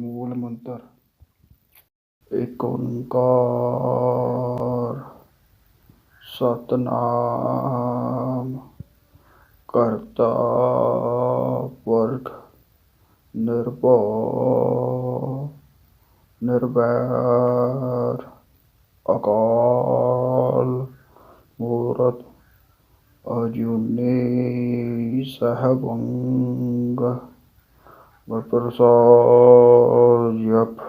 مغل منتر۔ ایک انکار ستنام کرتا ورگ نربو نربیر اکال مورت اجونی صحبنگ ਵਪਰਸਾਦ ਜਪ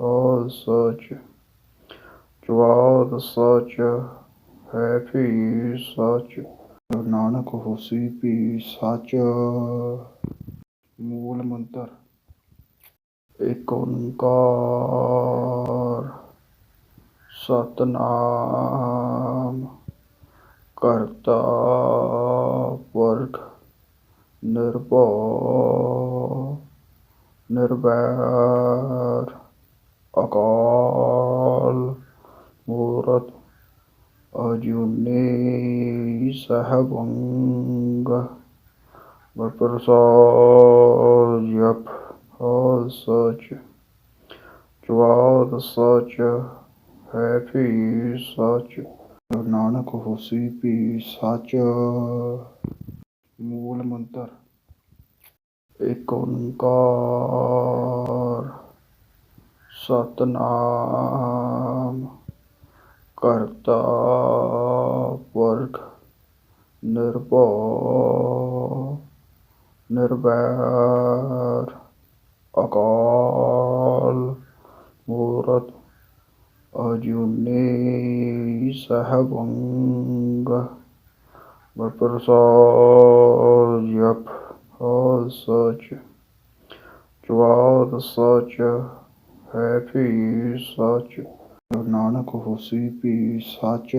all such ਜਵਾਦ ਸੱਚ ਹੈ ਵੀ ਸੱਚ ਨਾਨਕ ਹੋਸੀ ਵੀ ਸਚ ਮੂਲ ਮੰਤਰ ਏਕ ਓੰਕਾਰ ਸਤਨਾਮ ਕਰਤਾ ਪੁਰਖ ਨਿਰਭਉ نربار اکال مورت اجنی صاحب انگ سچ جواد سچ ہے پی سچ نانک ہوسی پی سچ مول منتر۔ ایک ستنام کرتا پرک نرپو نربیر اکال مورت اجونی سہبنگ برپرسا یپ all such. To all the such, happy such. Nanak ਹੋਸੀ ਭੀ ਸੱਚ